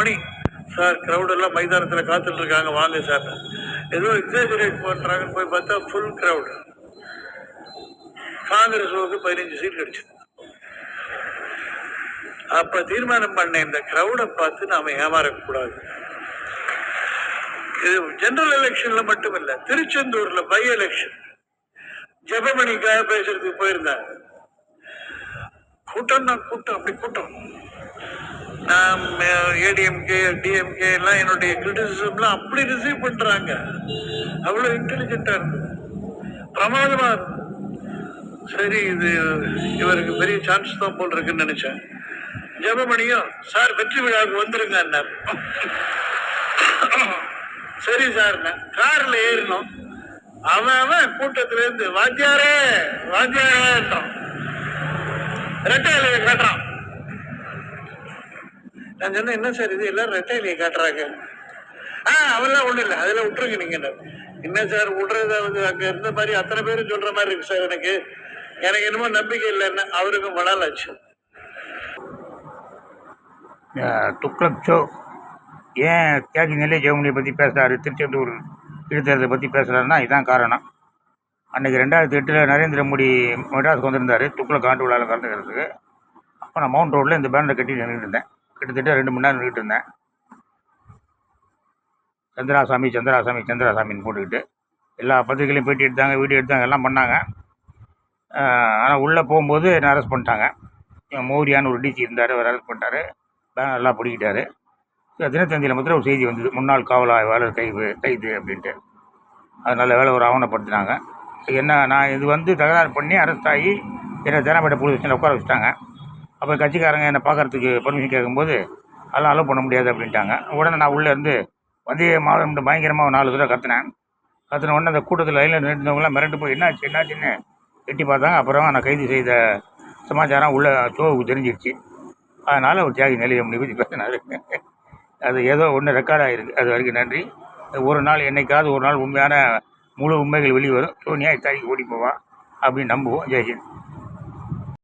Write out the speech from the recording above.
மணி. Sir க்ரௌடெல்லாம் எல்லாம் மைதானத்தில் காத்துட்டு இருக்காங்க வாங்க சார். ஏதோ எக்ஸாஜரேட் பண்ணுறாங்கன்னு போய் பார்த்தா ஃபுல் crowd. காங்கிரஸுக்கு பதினஞ்சு சீட் கிடைச்சது அப்ப தீர்மானம் பண்ண இந்த க்ரௌடை பார்த்து நாம ஏமாறக்கூடாது. இது ஜெனரல் எலெக்ஷன்ல மட்டும் இல்ல திருச்செந்தூர்ல பை எலெக்ஷன் ஜெபமணிக்காக பேசுறதுக்கு போயிருந்தாங்க கூட்டம் தான் கூட்டம் அப்படி கூட்டம். நான் ஏடிஎம்கே டிஎம்கே எல்லாம் என்னுடைய கிரிட்டிசிசம்லாம் அப்படி ரிசீவ் பண்ணுறாங்க அவ்வளோ இன்டெலிஜென்ட்டாக இருந்தது பிரமாதமாக இருந்தது சரி இது இவருக்கு பெரிய சான்ஸ் தான் போல் இருக்குன்னு நினச்சேன். ஜெபமணியும் சார் வெற்றி விழாவுக்கு வந்துருங்க சரி சார் காரில் ஏறினோம். அவன் அவன் கூட்டத்திலேருந்து வாத்தியாரே வாத்தியாரேன்றான் ரெட்டை கட்டுறான் நான் சொன்னேன் என்ன சார் இது? எல்லாரும் ரெட்டை காட்டுறாங்க. ஆ அவெல்லாம் ஒன்றும் இல்லை. அதெல்லாம் விட்டுருங்க நீங்கள் என்ன. சார்? விடுறதாவது அங்கே இருந்த மாதிரி அத்தனை பேரும் சொல்கிற மாதிரி இருக்கு சார் எனக்கு. எனக்கு என்னமோ நம்பிக்கை இல்லைன்னு அவருக்கும் மணால் ஆச்சு துக்ளக் ஷோ ஏன் தியாகி நிலை ஜெயமணியை பற்றி பேசுகிறாரு திருச்செந்தூர் இழுத்தறதை பற்றி பேசுகிறாருன்னா இதுதான் காரணம். அன்றைக்கி ரெண்டாயிரத்தி எட்டில் நரேந்திர மோடி மெட்ராஸுக்கு வந்திருந்தார். துக்ளக் ஆண்டு விழாவில் கலந்துக்கிறதுக்கு. அப்போ நான் மவுண்ட் ரோட்டில் இந்த பேனரை கட்டி நின்றுட்டு இருந்தேன். கிட்டத்தட்ட ரெண்டு மணி நேரம் நின்றுட்டு இருந்தேன். சந்திராசாமி சந்திராசாமி சந்திராசாமின்னு போட்டுக்கிட்டு எல்லா பத்திரிகையிலையும் பேட்டி எடுத்தாங்க வீடியோ எடுத்தாங்க எல்லாம் பண்ணாங்க. ஆனால் உள்ளே போகும்போது என்னை அரெஸ்ட் பண்ணிட்டாங்க. இவன் மௌரியான்னு ஒரு டிசி இருந்தார் அவர் அரெஸ்ட் பண்ணிட்டாரு. பேனர் எல்லாம் பிடிக்கிட்டாரு. தினத்தந்தியில் மாத்திரம் ஒரு செய்தி வந்தது. முன்னாள் காவல் ஆய்வாளர் கைது கைது அப்படின்ட்டு. அதனால் வேலை ஒரு ஆவணப்படுத்தினாங்க. என்ன நான் இது வந்து தகராறு பண்ணி அரெஸ்ட் ஆகி என்னை தேனாப்பேட்டை போலீஸ் ஸ்டேஷனில் உட்கார வச்சுட்டாங்க. அப்போ கட்சிக்காரங்க என்னை பார்க்கறதுக்கு பர்மிஷன் கேட்கும்போது அதெல்லாம் அலோவ் பண்ண முடியாது அப்படின்ட்டாங்க. உடனே நான் உள்ளே இருந்து வந்தே மாவட்டம் பயங்கரமாக ஒரு நாலு தடவை கத்துனேன். கத்துன உடனே அந்த கூட்டத்தில் லைனில் நின்றுவங்களாம் மிரண்டு போய் என்னாச்சு என்னாச்சுன்னு எட்டி பார்த்தாங்க. அப்புறம் நான் கைது செய்த சமாச்சாரம் உள்ள ஷோவுக்கு தெரிஞ்சிருச்சு. அதனால் ஒரு தியாகி நிலையம் பற்றி பேசினார். அது ஏதோ ஒன்று ரெக்கார்ட் ஆகிருக்கு அது வரைக்கும் நன்றி. ஒரு நாள் என்னைக்காவது ஒரு நாள் உண்மையான முழு உண்மைகள் வெளியே வரும் சோனியா இத்தாரிக்கு ஓடி போவான் அப்படின்னு நம்புவோம். ஜெய்ஹிந்த்